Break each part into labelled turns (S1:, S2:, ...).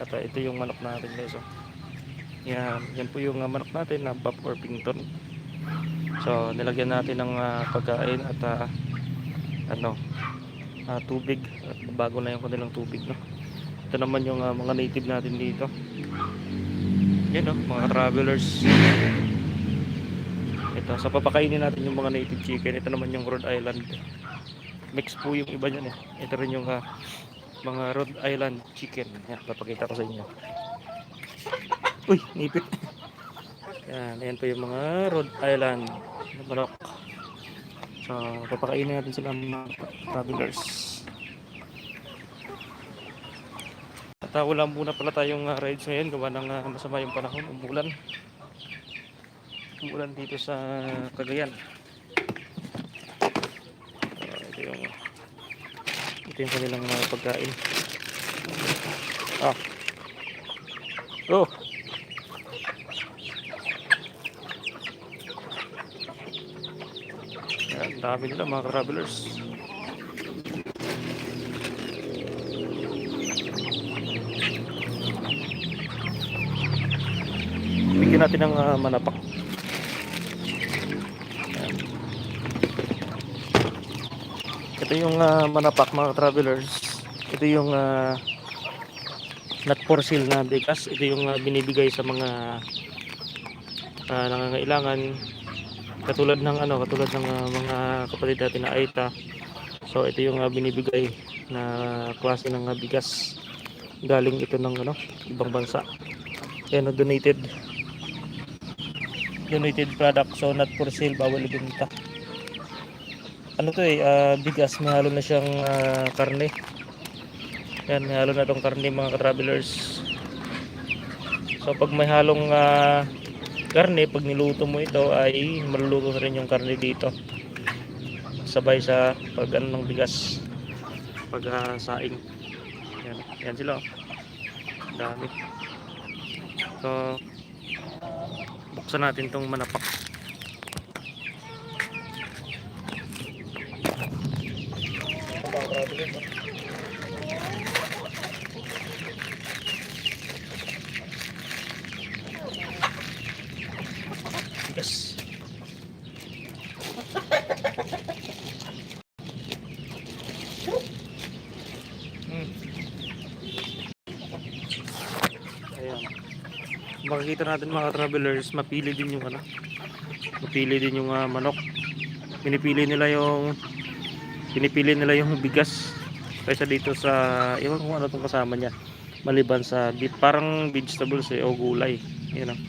S1: At uh, ito yung manok natin guys. Oh. Yan, yan po yung uh, manok natin na Buff Orpington. So nilagyan natin ng uh, pagkain at uh, ano, uh, tubig. At bago na yung kanilang tubig. No? Ito naman yung uh, mga native natin dito. Yan oh, mga travelers. Ito, sa papakainin natin yung mga native chicken. Ito naman yung Rhode Island. Mix po yung iba niyan eh. Ito rin yung uh, mga Rhode Island chicken. Yan, papakita ko sa inyo. Uy, nipit. Yan, ayan po yung mga Rhode Island na manok. So, papakainin natin sila mga travelers. At uh, wala muna pala tayong uh, rides ngayon gawa ng uh, masama yung panahon, umulan. Umulan dito sa Cagayan. So, ito yung ito yung kanilang uh, pagkain. Ah. Oh. Yan, dami nila mga travelers. Bigyan natin ng uh, manapak. Ito yung uh, manapak mga travelers. Ito yung uh, not for sale na bigas. Ito yung uh, binibigay sa mga uh, nangangailangan katulad ng ano, katulad ng uh, mga kapatid natin na Aita. So ito yung uh, binibigay na klase ng uh, bigas. Galing ito ng ano, ibang bansa. Yan, donated donated product so not for sale bawal ibenta ano to eh ah, bigas. May halo na siyang ah, karne. Yan may halo na tong karne mga travelers so pag may halong ah, karne pag niluto mo ito ay maluluto rin yung karne dito. Sabay sa pag ano ng bigas. Pag ah, saing. Yan, yan sila oh. dami. So buksan natin tong manapak Makikita natin mga travelers, mapili din yung ano. Mapili din yung ah, manok. Pinipili nila yung pinipili nila yung bigas kaysa dito sa iwan kung ano tong kasama niya maliban sa di, parang vegetables eh, o gulay yun oh.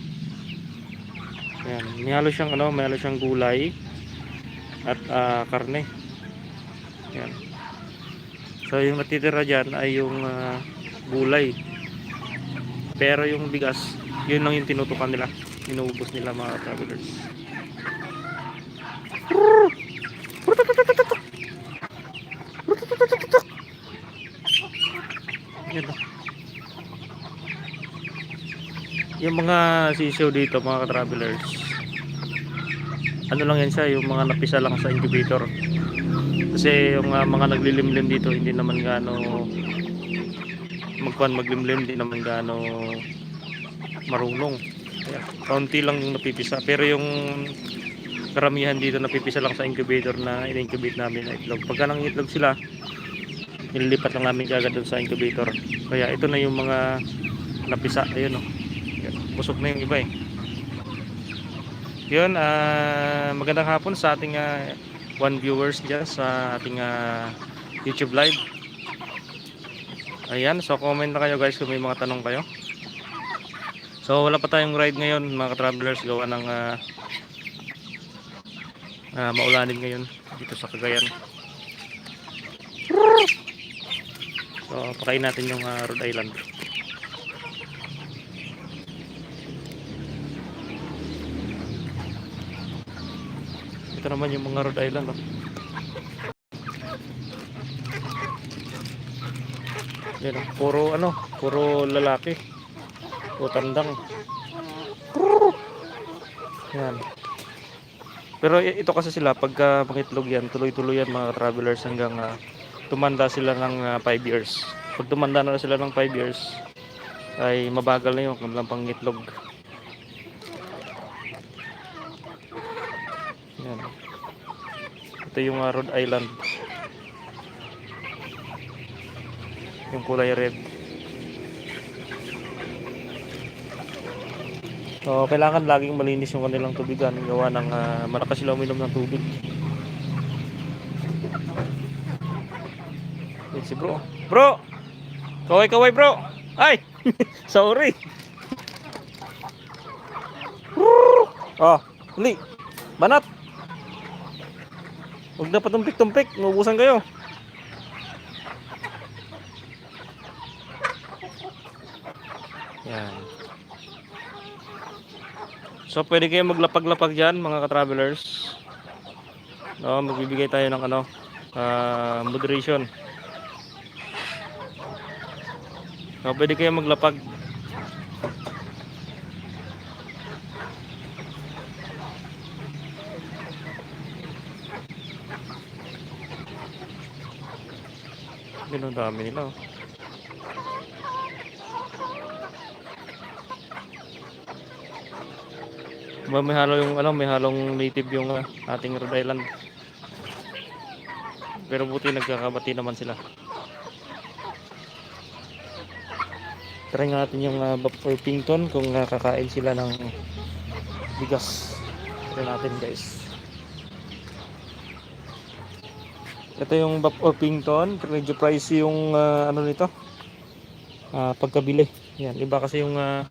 S1: Ayan, may halo siyang ano, may halo siyang gulay at ah, karne. Ayan. So yung natitira diyan ay yung ah, gulay. Pero yung bigas, yun lang yung tinutukan nila. Inuubos nila mga travelers. Yan oh. Yung mga sisiw dito mga travelers ano lang yan siya yung mga napisa lang sa incubator kasi yung ah, mga naglilimlim dito hindi naman gaano magkuhan maglimlim hindi naman gaano marunong. Kaya, kaunti lang yung napipisa. Pero yung karamihan dito napipisa lang sa incubator na in-incubate namin na itlog. Pagka nang itlog sila nililipat lang namin kagad dun sa incubator. Kaya ito na yung mga napisa. Ayun o busog na yung iba eh. Yun ah, magandang hapon sa ating ah, one viewers dyan sa ating ah, youtube live. Ayan so comment na kayo guys kung may mga tanong kayo so wala pa tayong ride ngayon mga travelers gawa ng ah, ah, maulanin ngayon dito sa Cagayan so pakain natin yung ah, Rhode Island ito naman yung mga Rhode Island oh. yan oh. puro ano puro lalaki puro tandang yan pero ito kasi sila pagka mangitlog yan tuloy-tuloy yan mga travelers hanggang ah, tumanda sila ng 5 years pag tumanda na sila ng 5 years ay mabagal na yun kung lang pang itlog. Yan. Ito yung ah, Rhode Island. Yung kulay red. So, kailangan laging malinis yung kanilang tubigan. Gawa ng ah, malakas sila uminom ng tubig. Yan si bro. Bro! Kaway-kaway bro! Ay! Sorry! oh, huli! Banat! Huwag na patumpik-tumpik. Naubusan kayo. Yan. So, pwede kayo maglapag-lapag dyan, mga ka-travelers. No, magbibigay tayo ng ano, ah, moderation. So, pwede kayo maglapag. Ang dami nila. oh. Ba may halo yung ano, may halong native yung ah, ating Rhode Island. Pero buti nagkakabati naman sila. Try nga natin yung uh, Buff Orpington kung uh, sila ng bigas. Try natin guys. Ito yung Buff Orpington. Medyo pricey yung ah, ano nito. Ah, pagkabili. Yan. Iba kasi yung ah,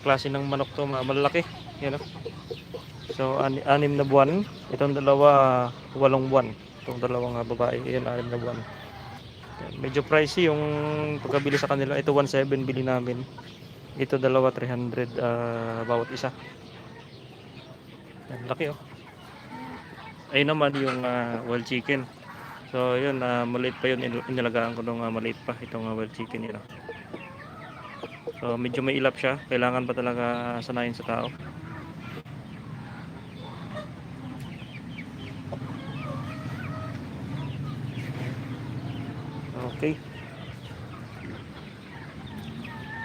S1: klase ng manok to. ma- Malalaki. Yan oh. So, ani- anim na buwan. Itong dalawa, walong buwan. Itong dalawang babae. Yan, anim na buwan. Medyo pricey yung pagkabili sa kanila. Ito 1.7 bili namin. Ito dalawa 300 ah, bawat isa. Yan, laki oh. Ayun naman yung ah, wild chicken. So yun, ah, maliit pa yun. Inilagaan ko nung ah, maliit pa itong ah, wild chicken yun. oh. So medyo may ilap siya. Kailangan pa talaga sanayin sa tao. Okay.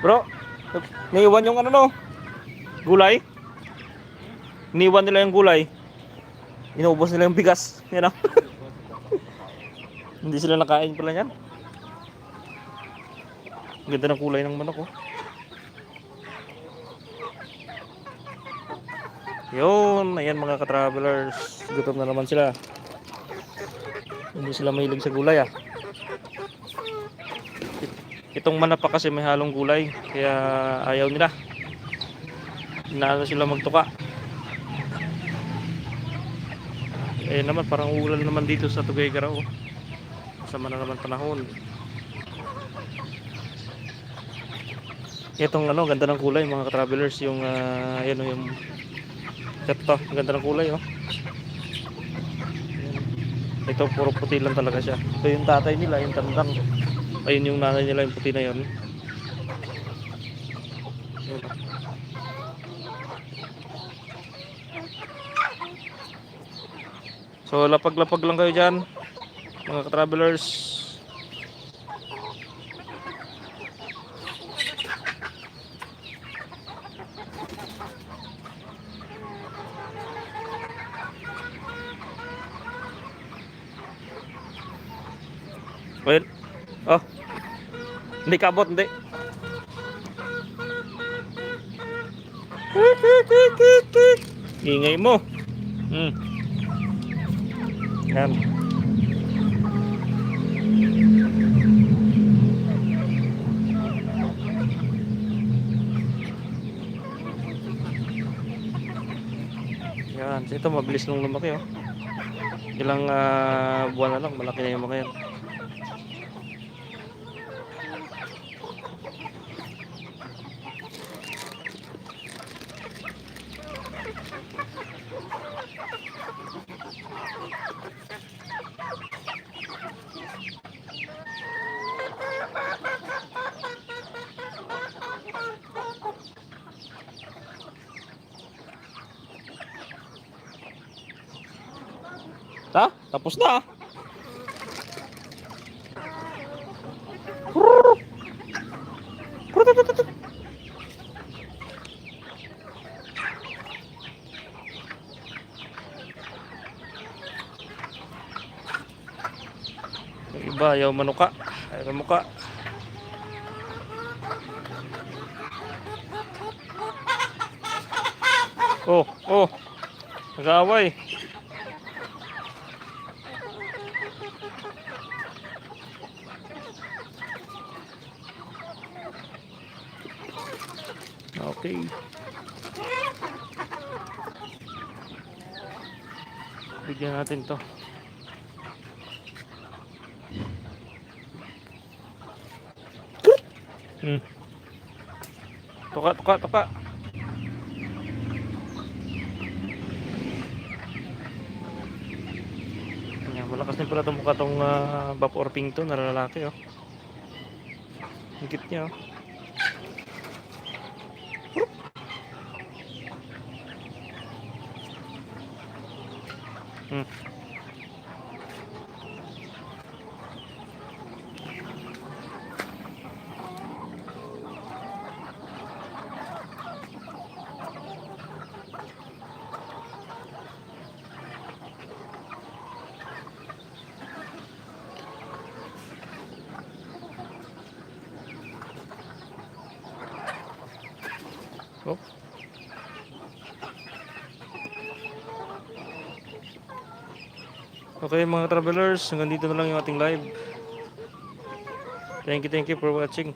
S1: Bro, naiwan yung ano no? Gulay? Iniwan nila yung gulay. Inuubos nila yung bigas. Yan. Hindi sila nakain pala yan. Ganda ng kulay ng manok oh. Yun, ayan mga ka-travelers. Gutom na naman sila. Hindi sila mahilig sa gulay ah. Itong manap pa kasi may halong gulay, kaya ayaw nila. Inaano sila magtuka. Eh naman, parang ulan naman dito sa Tuguegarao. Masama na naman panahon. Itong ano, ganda ng kulay mga ka-travelers, yung uh, ayan oh, yung ito, ganda ng kulay oh. Ito puro puti lang talaga siya. Ito yung tatay nila, yung tandang. Ayun yung nanay nila, yung puti na yun. So lapag-lapag lang kayo dyan mga ka-travelers. Well, oh. Hindi kabot, hindi. Ingay mo. Hmm. Yan. Yan. Ito mabilis nung lumaki oh. Ilang ah, buwan na lang malaki na yung mga yan. Tapos na. Yung iba, ayaw manuka. Ayaw manuka. Oh, oh. Nag-aaway. Okay. Bigyan natin to. Hmm. Tuka, tuka, tuka. Ayan, malakas din pala itong mukha itong uh, vapor pink to na lalaki oh. Higit niya oh. Hmm. Oh. Okay mga travelers, hanggang dito na lang yung ating live. Thank you, thank you for watching.